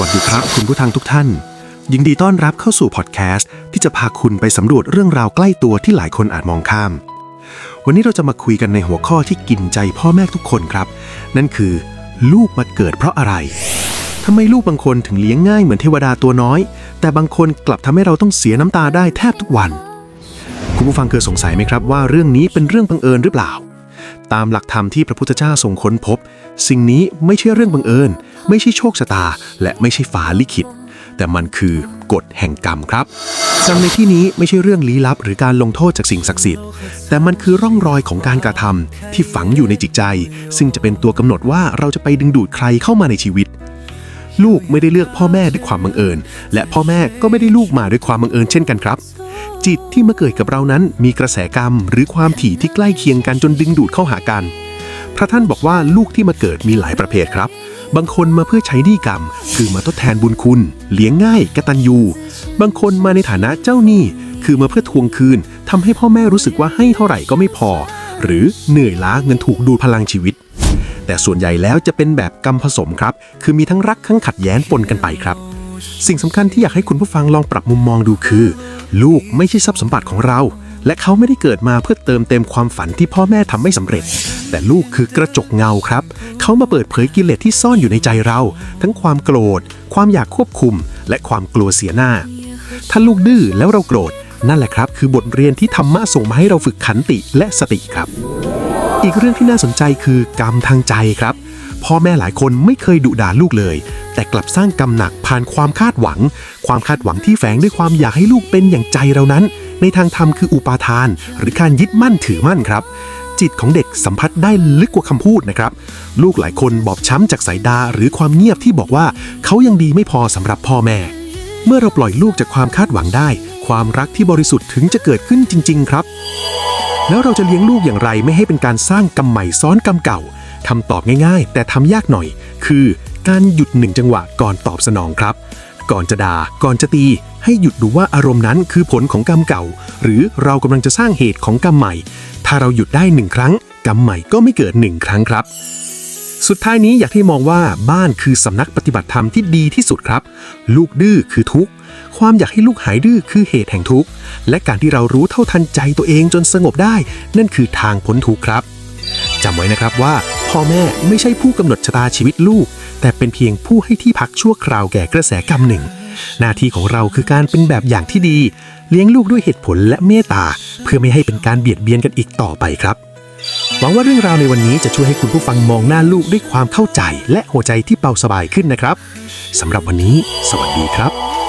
วัสดีครับ คุณผู้ทางทุกท่าน ยินดีต้อนรับเข้าสู่พอดแคสต์ที่จะพาคุณไปสำรวจเรื่องราวใกล้ตัวที่หลายคนอาจมองข้าม วันนี้เราจะมาคุยกันในหัวข้อที่กินใจพ่อแม่ทุกคนครับ นั่นคือ ลูกมาเกิดเพราะอะไรทำไมลูกบางคนถึงเลี้ยงง่ายเหมือนเทวดาตัวน้อย แต่บางคนกลับทำให้เราต้องเสียน้ำตาได้แทบทุกวัน คุณผู้ฟังเคยสงสัยไหมครับว่าเรื่องนี้เป็นเรื่องบังเอิญหรือเปล่า ตามหลักธรรมที่พระพุทธเจ้าทรงค้นพบ สิ่งนี้ไม่ใช่เรื่องบังเอิญ ไม่ใช่โชคชะตา และไม่ใช่ฟ้าลิขิต แต่มันคือกฎแห่งกรรมครับกรรมในที่นี้ไม่ใช่เรื่องลี้ลับ หรือการลงโทษจากสิ่งศักดิ์สิทธิ์ แต่มันคือร่องรอยของการกระทำที่ฝังอยู่ในจิตใจ ซึ่งจะเป็นตัวกำหนดว่าเราจะไปดึงดูดใครเข้ามาในชีวิต ลูกไม่ได้เลือกพ่อแม่ด้วยความบังเอิญ และพ่อแม่ก็ไม่ได้ลูกมาด้วยความบังเอิญเช่นกันครับจิตที่มาเกิดกับเรานั้นมีกระแสกรรม หรือความถี่ที่ใกล้เคียงกันจนดึงดูดเข้าหากัน พระท่านบอกว่าลูกที่มาเกิดมีหลายประเภทครับ บางคนมาเพื่อใช้หนี้กรรม คือมาทดแทนบุญคุณ เลี้ยงง่ายกตัญญู บางคนมาในฐานะเจ้าหนี้ คือมาเพื่อทวงคืนทำให้พ่อแม่รู้สึกว่าให้เท่าไหร่ก็ไม่พอ หรือเหนื่อยล้าเงินถูกดูดพลังชีวิต แต่ส่วนใหญ่แล้วจะเป็นแบบกรรมผสมครับ คือมีทั้งรักทั้งขัดแย้งปนกันไปครับสิ่งสำคัญที่อยากให้คุณผู้ฟังลองปรับมุมมองดูคือ ลูกไม่ใช่ทรัพย์สมบัติของเรา และเขาไม่ได้เกิดมาเพื่อเติมเต็มความฝันที่พ่อแม่ทำไม่สำเร็จ แต่ลูกคือกระจกเงาครับ เขามาเปิดเผยกิเลสที่ซ่อนอยู่ในใจเรา ทั้งความโกรธ ความอยากควบคุม และความกลัวเสียหน้า ถ้าลูกดื้อแล้วเราโกรธ นั่นแหละครับ คือบทเรียนที่ธรรมะส่งมาให้เราฝึกขันติและสติครับ อีกเรื่องที่น่าสนใจคือกรรมทางใจครับพ่อแม่หลายคนไม่เคยดุด่าลูกเลย แต่กลับสร้างกรรมหนักผ่านความคาดหวัง ความคาดหวังที่แฝงด้วยความอยากให้ลูกเป็นอย่างใจเรานั้น ในทางธรรมคืออุปาทาน หรือการยึดมั่นถือมั่นครับ จิตของเด็กสัมผัสได้ลึกกว่าคำพูดนะครับ ลูกหลายคนบอบช้ำจากสายตาหรือความเงียบที่บอกว่าเขายังดีไม่พอสำหรับพ่อแม่ เมื่อเราปล่อยลูกจากความคาดหวังได้ ความรักที่บริสุทธิ์ถึงจะเกิดขึ้นจริง ๆ ครับ แล้วเราจะเลี้ยงลูกอย่างไรไม่ให้เป็นการสร้างกรรมใหม่ซ้อนกรรมเก่าคำตอบง่าย ๆ แต่ทำยากหน่อย คือการหยุดหนึ่งจังหวะก่อนตอบสนองครับ ก่อนจะด่าก่อนจะตี ให้หยุดดูว่าอารมณ์นั้นคือผลของกรรมเก่า หรือเรากำลังจะสร้างเหตุของกรรมใหม่ ถ้าเราหยุดได้หนึ่งครั้ง กรรมใหม่ก็ไม่เกิดหนึ่งครั้งครับ สุดท้ายนี้อยากให้มองว่าบ้านคือสำนักปฏิบัติธรรมที่ดีที่สุดครับ ลูกดื้อคือทุกข์ ความอยากให้ลูกหายดื้อคือเหตุแห่งทุกข์ และการที่เรารู้เท่าทันใจตัวเองจนสงบได้ นั่นคือทางพ้นทุกข์ครับจำไว้นะครับว่า พ่อแม่ไม่ใช่ผู้กำหนดชะตาชีวิตลูก แต่เป็นเพียงผู้ให้ที่พักชั่วคราวแก่กระแสกรรมหนึ่ง หน้าที่ของเราคือการเป็นแบบอย่างที่ดี เลี้ยงลูกด้วยเหตุผลและเมตตา เพื่อไม่ให้เป็นการเบียดเบียนกันอีกต่อไปครับ หวังว่าเรื่องราวในวันนี้จะช่วยให้คุณผู้ฟังมองหน้าลูกด้วยความเข้าใจ และหัวใจที่เบาสบายขึ้นนะครับสำหรับวันนี้ สวัสดีครับ